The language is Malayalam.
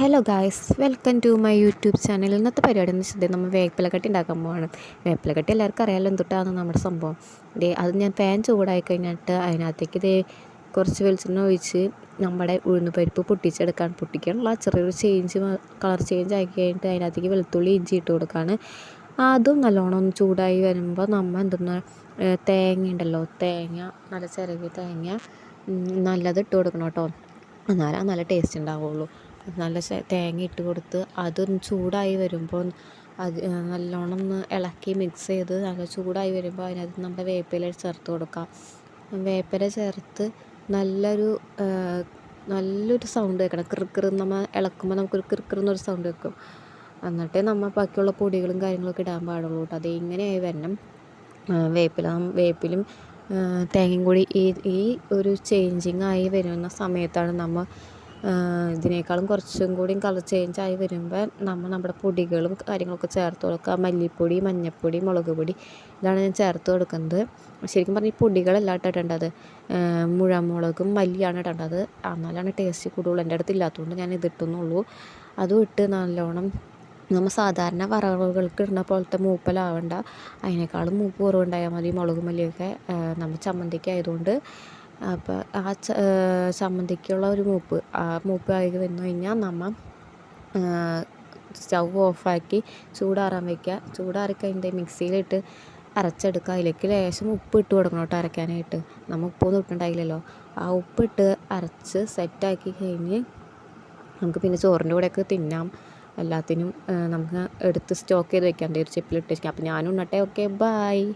Hello guys welcome to my YouTube channel ഇന്നത്തെ പരിപാടി എന്ന് വെച്ചാൽ നമ്മൾ വേപ്പിലക്കട്ടി ഉണ്ടാക്കാൻ പോവാണ്. വേപ്പിലക്കട്ടി എല്ലാവർക്കും അറിയാലോ എന്തുട്ടാണ് നമ്മുടെ സംഭവം. ഡേ അത് ഞാൻ പാൻ ചൂടായി കഴിഞ്ഞിട്ട് അതിനകത്തേക്ക് ഇത് കുറച്ച് വെളിച്ചെണ്ണ ഒഴിച്ച് നമ്മുടെ ഉഴുന്ന് പരിപ്പ് പൊട്ടിച്ചെടുക്കാൻ പൊട്ടിക്കാനുള്ള ചെറിയൊരു ചേഞ്ച് കളർ ചേഞ്ച് ആക്കി കഴിഞ്ഞിട്ട് അതിനകത്തേക്ക് വെളുത്തുള്ളി ഇഞ്ചി ഇട്ട് കൊടുക്കുകയാണ് അതും നല്ലോണം ഒന്ന് ചൂടായി വരുമ്പോൾ നമ്മൾ എന്തെന്ന് തേങ്ങ ഉണ്ടല്ലോ തേങ്ങ നല്ല ചിരകിയ തേങ്ങ നല്ലത് ഇട്ട് കൊടുക്കണം കേട്ടോ. എന്നാലേ നല്ല ടേസ്റ്റ് ഉണ്ടാവുള്ളൂ. നല്ല തേങ്ങ ഇട്ട് കൊടുത്ത് അതൊന്ന് ചൂടായി വരുമ്പോൾ അത് നല്ലോണം ഒന്ന് ഇളക്കി മിക്സ് ചെയ്ത് നല്ല ചൂടായി വരുമ്പോൾ അതിനകത്ത് നമ്മുടെ വേപ്പില ചേർത്ത് കൊടുക്കാം. വേപ്പില ചേർത്ത് നല്ലൊരു നല്ലൊരു സൗണ്ട് കേൾക്കണം. കിറുക്കിറ് നമ്മൾ ഇളക്കുമ്പോൾ നമുക്കൊരു കിറുക്കിറെന്നൊരു സൗണ്ട് വെക്കും എന്നിട്ടേ നമ്മൾ ബാക്കിയുള്ള പൊടികളും കാര്യങ്ങളൊക്കെ ഇടാൻ പാടുള്ളൂ കേട്ടോ. അത് ഇങ്ങനെയായി വരണം. വേപ്പില വേപ്പിലും തേങ്ങയും കൂടി ഈ ഈ ഒരു ചേഞ്ചിങ് ആയി വരുന്ന സമയത്താണ് നമ്മൾ ഇതിനേക്കാളും കുറച്ചും കൂടി കളർ ചേഞ്ച് ആയി വരുമ്പോൾ നമ്മൾ നമ്മുടെ പൊടികളും കാര്യങ്ങളൊക്കെ ചേർത്ത് കൊടുക്കുക. മല്ലിപ്പൊടി മഞ്ഞൾപ്പൊടി മുളക് പൊടി ഇതാണ് ഞാൻ ചേർത്ത് കൊടുക്കുന്നത്. ശരിക്കും പറഞ്ഞാൽ ഈ പൊടികളല്ല ഇട്ടിട്ടുണ്ടത് മുഴമുളകും മല്ലിയാണ് ഇടേണ്ടത്. എന്നാലാണ് ടേസ്റ്റ് കൂടുതൽ. എന്റെ അടുത്ത് ഇല്ലാത്തതുകൊണ്ട് ഞാൻ ഇതിട്ടുന്നുള്ളൂ. അതും ഇട്ട് നല്ലോണം നമ്മൾ സാധാരണ വറവുകൾക്ക് ഇടുന്ന പോലത്തെ മൂപ്പലാവണ്ട. അതിനേക്കാളും മൂപ്പ് കുറവുണ്ടായാൽ മതി. മുളകും മല്ലിയൊക്കെ നമ്മൾ ചമ്മന്തിക്ക് ആയതുകൊണ്ട് അപ്പോൾ ആ ചമ്മന്തിക്കുള്ള ഒരു മൂപ്പ് ആ മൂപ്പ് ആയി വന്നു കഴിഞ്ഞാൽ നമ്മൾ സ്റ്റൗ ഓഫാക്കി ചൂടാറാൻ വയ്ക്കുക ചൂടാറി മിക്സിയിലിട്ട് അരച്ചെടുക്കുക അതിലേക്ക് ലേശം ഉപ്പ് ഇട്ട് കൊടുക്കണം കേട്ടോ അരയ്ക്കാനായിട്ട് നമ്മൾ ഉപ്പൊന്നും ഇട്ടുണ്ടായില്ലല്ലോ ആ ഉപ്പിട്ട് അരച്ച് സെറ്റാക്കി കഴിഞ്ഞ് നമുക്ക് പിന്നെ ചോറിന്റെ കൂടെയൊക്കെ തിന്നാം. എല്ലാത്തിനും നമുക്ക് എടുത്ത് സ്റ്റോക്ക് ചെയ്ത് വെക്കാം ഒരു ചിപ്പിലിട്ട് വെക്കാം അപ്പോൾ ഞാനും ഉണ്ണട്ടെ. Okay bye